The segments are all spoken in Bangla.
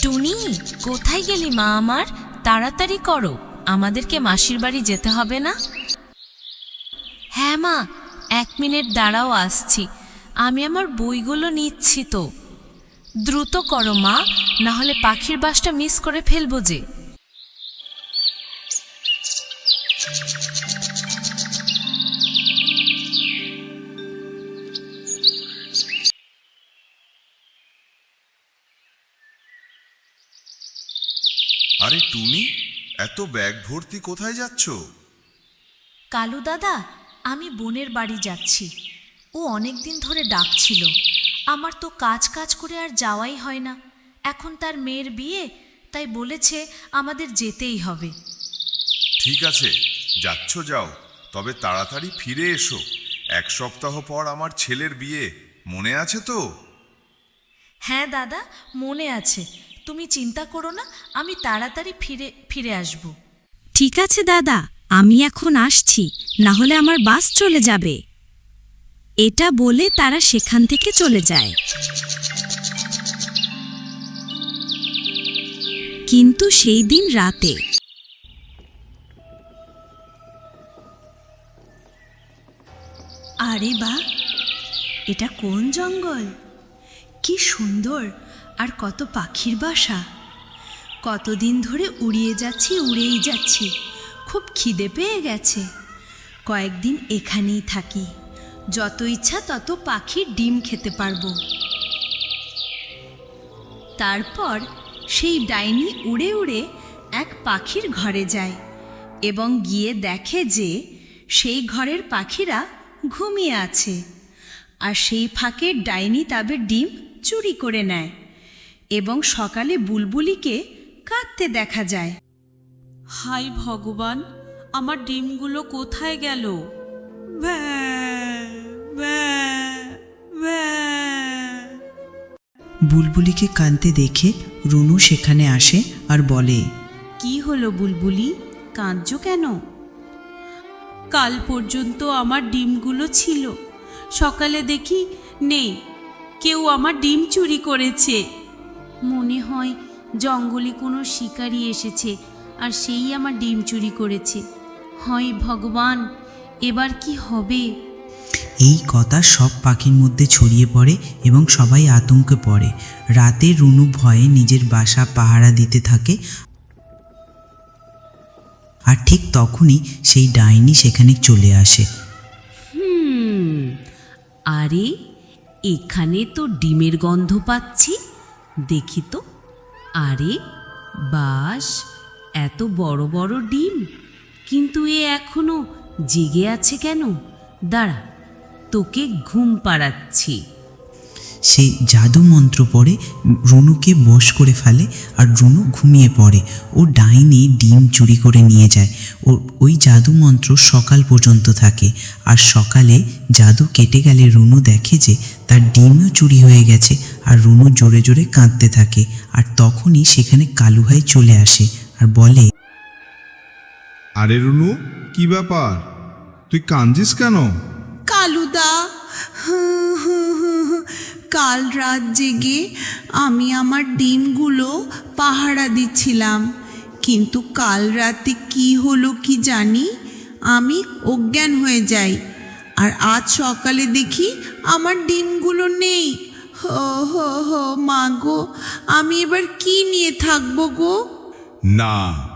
টুনি, কোথায় গেলি মা আমার? তাড়াতাড়ি করো, আমাদেরকে মাসির বাড়ি যেতে হবে না? হ্যাঁ মা, এক মিনিট দাঁড়াও, আসছি। আমি আমার বইগুলো নিচ্ছি তো। দ্রুত করো মা না হলে পাখির বাসটা মিস করে ফেলব যে। আরে টুনি এত ব্যাগ ভর্তি কোথায় যাচ্ছ? কালু দাদা আমি বোনের বাড়ি যাচ্ছি। ও অনেক দিন ধরে ডাকছিল। আমার তো কাজ কাজ করে আর যাওয়াই হয় না। এখন তার মেয়ের বিয়ে তাই বলেছে আমাদের যেতেই হবে। ঠিক আছে যাচ্ছ যাও তবে তাড়াতাড়ি ফিরে এসো। এক সপ্তাহ পর আমার ছেলের বিয়ে মনে আছে তো? হ্যাঁ দাদা মনে আছে। তুমি চিন্তা করো না আমি তাড়াতাড়ি ফিরে ফিরে আসব। ঠিক আছে দাদা আমি এখন আসছি না হলে আমার বাস চলে যাবে। এটা বলে তারা সেখান থেকে চলে যায়। কিন্তু সেই দিন রাতে আরে বা এটা কোন জঙ্গল? কি সুন্দর। আর কত পাখির বাসা। কতদিন ধরে উড়িয়ে যাচ্ছি, উড়েই যাচ্ছি, খুব খিদে পেয়ে গেছে। কয়েকদিন এখানেই থাকি, যত ইচ্ছা তত পাখির ডিম খেতে পারব। তারপর সেই ডাইনি উড়ে উড়ে এক পাখির ঘরে যায় এবং গিয়ে দেখে যে সেই ঘরের পাখিরা ঘুমিয়ে আছে। আর সেই ফাঁকে ডাইনি তাদের ডিম চুরি করে নেয়। এবং সকালে বুলবুলিকে কাঁদতে দেখা যায়। হাই ভগবান আমার ডিমগুলো কোথায় গেল? বুলবুলিকে কাঁদতে দেখে রুনু সেখানে আসে আর বলে কি হলো বুলবুলি? কাঁদছো কেন? কাল পর্যন্ত আমার ডিমগুলো ছিল। সকালে দেখি নেই কেউ আমার ডিম চুরি করেছে। মনে হয় জঙ্গলে কোনো শিকারি এসেছে আর সেই আমার ডিম চুরি করেছে। হয় ভগবান এবার কি হবে? এই কথা সব পাখির মধ্যে ছড়িয়ে পড়ে এবং সবাই আতঙ্কে পড়ে। রাতে রুনু ভয়ে নিজের বাসা পাহারা দিতে থাকে। আর ঠিক তখনই সেই ডাইনি সেখানে চলে আসে। হুম আরে এখানে তো ডিমের গন্ধ পাচ্ছি। দেখি তো। আরে, বাস, এত বড় বড় ডিম। কিন্তু এ এখনও জেগে আছে কেন? দাঁড়া, তোকে ঘুম পাড়াচ্ছি। সে জাদু মন্ত্র পড়ে রুনুকে বশ করে ফেলে আর রুনু ঘুমিয়ে পড়ে। ও ডাইনি ডিম চুরি করে নিয়ে যায়। ও, ওই জাদু মন্ত্র সকাল পর্যন্ত থাকে। আর সকালে জাদু কেটে গেলে রুনু দেখে যে তার ডিমও চুরি হয়ে গেছে। আর রুনু জোরে জোরে কাঁদতে থাকে আর তখনই সেখানে কালু ভাই চলে আসে আর বলে আরে রুনু কি ব্যাপার? তুই কাঁদছিস কেন? কালুদা কাল রাত জেগে আমি আমার ডিমগুলো পাহারা দিচ্ছিলাম কিন্তু কাল রাতে কি হলো কি জানি আমি অজ্ঞান হয়ে যাই আর আজ সকালে দেখি আমার ডিমগুলো নেই। হো হো মা গো আমি এবার কি নিয়ে থাকব গো? না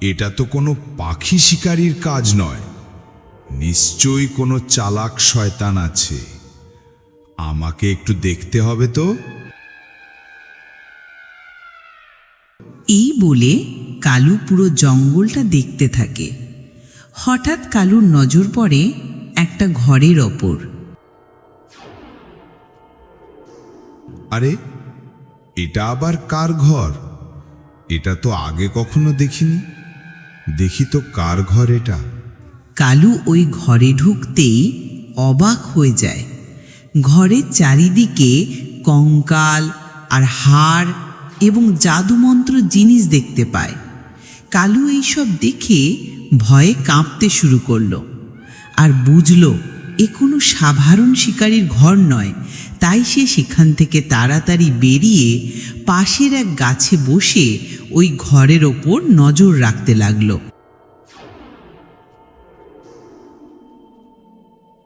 এটা তো কোনো পাখি শিকারীর কাজ নয়। নিশ্চয়ই কোনো চালাক শয়তান আছে। আমাকে একটু দেখতে হবে তো? এই বলে কালু পুরো জঙ্গলটা দেখতে থাকে। হঠাৎ কালুর নজর পড়ে একটা ঘরের ওপর। আরে, এটা আবার কার ঘর? এটা তো আগে কখনো দেখিনি। দেখি তো কার ঘর এটা। কালু ওই ঘরে ঢুকতেই অবাক হয়ে যায়। ঘরের চারিদিকে কঙ্কাল আর হাড় এবং জাদুমন্ত্র জিনিস দেখতে পায়। কালু এইসব দেখে ভয়ে কাঁপতে শুরু করল আর বুঝলো এ কোনো সাধারণ শিকারীর ঘর নয়। তাই সে সেখান থেকে তাড়াতাড়ি বেরিয়ে পাশের এক গাছে বসে ওই ঘরের ওপর নজর রাখতে লাগল।